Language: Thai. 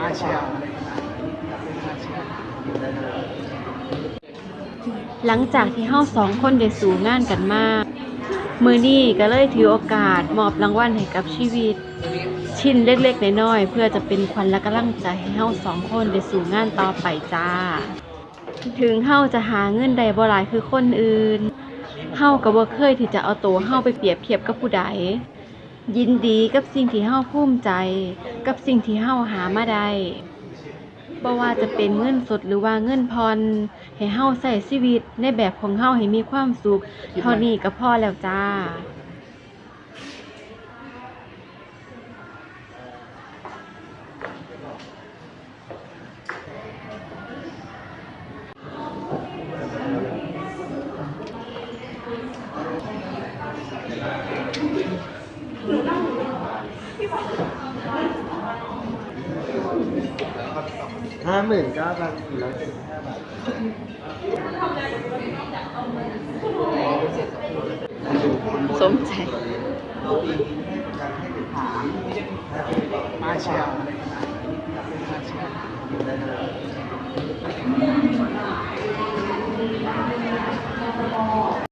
มาเชียหลังจากที่เฮาสองคนได้สู่งานกันมามือนี้ก็เลยถือโอกาสมอบรางวัลให้กับชีวิต ชิ้นเล็กๆน้อยๆเพื่อจะเป็นขวัญและกำลังใจให้เฮาสองคนได้สู่งานต่อไปจ้า ถึงเฮาจะหาเงินได้บ่หลายคือคนอื่นเฮาก็บ่เคยที่จะเอาตัวเฮาไปเปรียบเทียบกับผู้ใด ยินดีกับสิ่งที่เฮาภูมิใจ กับสิ่งที่เฮาหามาได้บ่ว่าจะเป็นเงินสดหรือว่าเงินผ่อนให้เฮาใช้ชีวิตในแบบของเฮาให้มีความสุข เท่านี้ก็พอแล้วจ้า ห้าหมื่นเก้าพันสี่ร้อยเจ็ดสิบห้าบาทสมใจมาเชียว